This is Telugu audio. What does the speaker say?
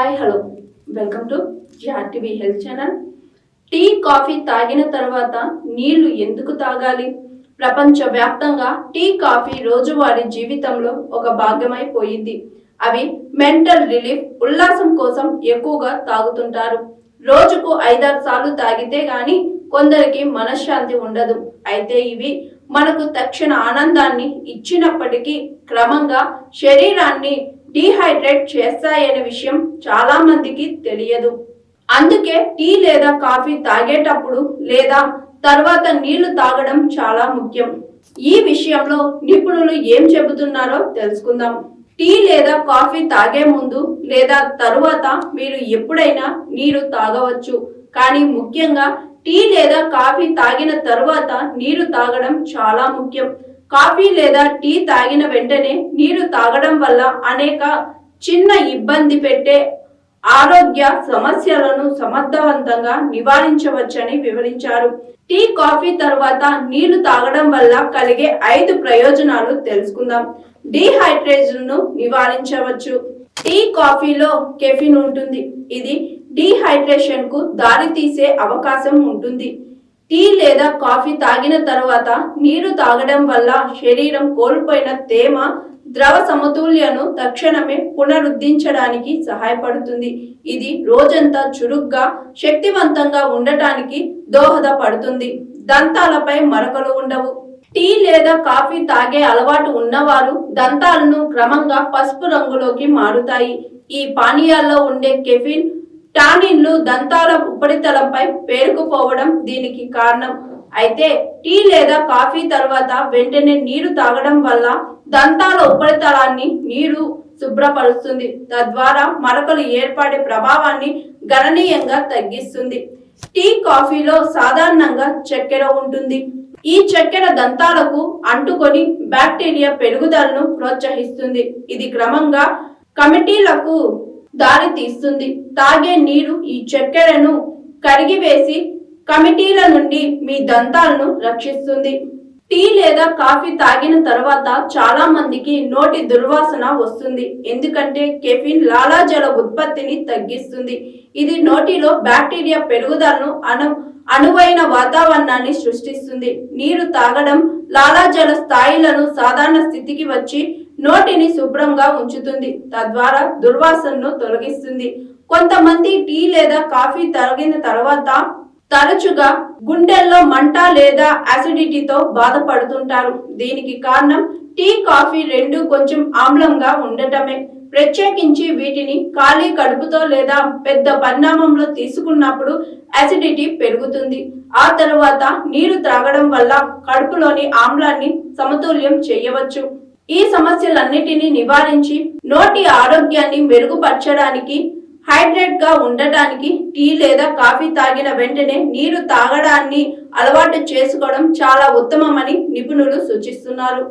Hi hello. Welcome to TV health channel. Tea coffee తాగిన తర్వాత నీళ్ళు ఎందుకు తాగాలి? ప్రపంచ వ్యాప్తంగా టీ కాఫీ రోజువారీ జీవితంలో ఒక భాగమైపోయింది అవి మెంటల్ రిలీఫ్ ఉల్లాసం కోసం ఎక్కువగా తాగుతుంటారు. రోజుకు ఐదారు సార్లు తాగితే గాని కొందరికి మనశ్శాంతి ఉండదు. అయితే ఇవి మనకు తక్షణ ఆనందాన్ని ఇచ్చినప్పటికీ క్రమంగా శరీరాన్ని డీహైడ్రేట్ చేస్తాయనే విషయం చాలా మందికి తెలియదు. అందుకే టీ లేదా కాఫీ తాగేటప్పుడు లేదా తర్వాత నీళ్ళు తాగడం చాలా ముఖ్యం. ఈ విషయంలో నిపుణులు ఏం చెబుతున్నారో తెలుసుకుందాం. టీ లేదా కాఫీ తాగే ముందు లేదా తరువాత మీరు ఎప్పుడైనా నీరు తాగవచ్చు. కానీ ముఖ్యంగా టీ లేదా కాఫీ తాగిన తరువాత నీరు తాగడం చాలా ముఖ్యం. కాఫీ లేదా టీ తాగిన వెంటనే నీరు తాగడం వల్ల అనేక చిన్న ఇబ్బంది పెట్టే ఆరోగ్య సమస్యలను సమర్థవంతంగా నివారించవచ్చని వివరించారు. టీ కాఫీ తర్వాత నీళ్ళు తాగడం వల్ల కలిగే ఐదు ప్రయోజనాలు తెలుసుకుందాం. డీహైడ్రేషన్ను నివారించవచ్చు. టీ కాఫీలో కెఫిన్ ఉంటుంది. ఇది డీహైడ్రేషన్కు దారి తీసే అవకాశం ఉంటుంది. టీ లేదా కాఫీ తాగిన తర్వాత నీరు తాగడం వల్ల శరీరం కోల్పోయిన తేమ ద్రవ సమతుల్యను తక్షణమే పునరుద్ధరించడానికి సహాయపడుతుంది. ఇది రోజంతా చురుగ్గా శక్తివంతంగా ఉండటానికి దోహదపడుతుంది. దంతాలపై మరకలు ఉండవు. టీ లేదా కాఫీ తాగే అలవాటు ఉన్నవారు దంతాలను క్రమంగా పసుపు రంగులోకి మారుతాయి. ఈ పానీయాల్లో ఉండే కెఫిన్ టానిన్లు దంతాల ఉపరితలంపై పేరుకుపోవడం దీనికి కారణం. అయితే టీ లేదా కాఫీ తర్వాత వెంటనే నీరు తాగడం వల్ల దంతాల ఉపరితలాన్ని నీరు శుభ్రపరుస్తుంది. తద్వారా మరకలు ఏర్పడే ప్రభావాన్ని గణనీయంగా తగ్గిస్తుంది. టీ కాఫీలో సాధారణంగా చక్కెర ఉంటుంది. ఈ చక్కెర దంతాలకు అంటుకొని బ్యాక్టీరియా పెరుగుదలను ప్రోత్సహిస్తుంది. ఇది క్రమంగా కమిటీలకు దారి తీస్తుంది. తాగే నీరు ఈ చక్కెరను కరిగివేసి కమిటీల నుండి మీ దంతాలను రక్షిస్తుంది. టీ లేదా కాఫీ తాగిన తర్వాత చాలా మందికి నోటి దుర్వాసన వస్తుంది. ఎందుకంటే కెఫిన్ లాలాజల ఉత్పత్తిని తగ్గిస్తుంది. ఇది నోటిలో బ్యాక్టీరియా పెరుగుదలను అను అనువైన వాతావరణాన్ని సృష్టిస్తుంది. నీరు తాగడం లాలాజల స్థాయిలను సాధారణ స్థితికి వచ్చి నోటిని శుభ్రంగా ఉంచుతుంది. తద్వారా దుర్వాసనను తొలగిస్తుంది. కొంతమంది టీ లేదా కాఫీ తాగిన తర్వాత తరచుగా గుండెల్లో మంట లేదా అసిడిటీతో బాధపడుతుంటారు. దీనికి కారణం టీ కాఫీ రెండు కొంచెం ఆమ్లంగా ఉండటమే. ప్రత్యేకించి వీటిని ఖాళీ కడుపుతో లేదా పెద్ద పరిణామంలో తీసుకున్నప్పుడు అసిడిటీ పెరుగుతుంది. ఆ తరువాత నీరు త్రాగడం వల్ల కడుపులోని ఆమ్లాన్ని సమతుల్యం చేయవచ్చు. ఈ సమస్యలన్నిటినీ నివారించి నోటి ఆరోగ్యాన్ని మెరుగుపరచడానికి హైడ్రేట్గా ఉండటానికి టీ లేదా కాఫీ తాగిన వెంటనే నీరు తాగడాన్ని అలవాటు చేసుకోవడం చాలా ఉత్తమమని నిపుణులు సూచిస్తున్నారు.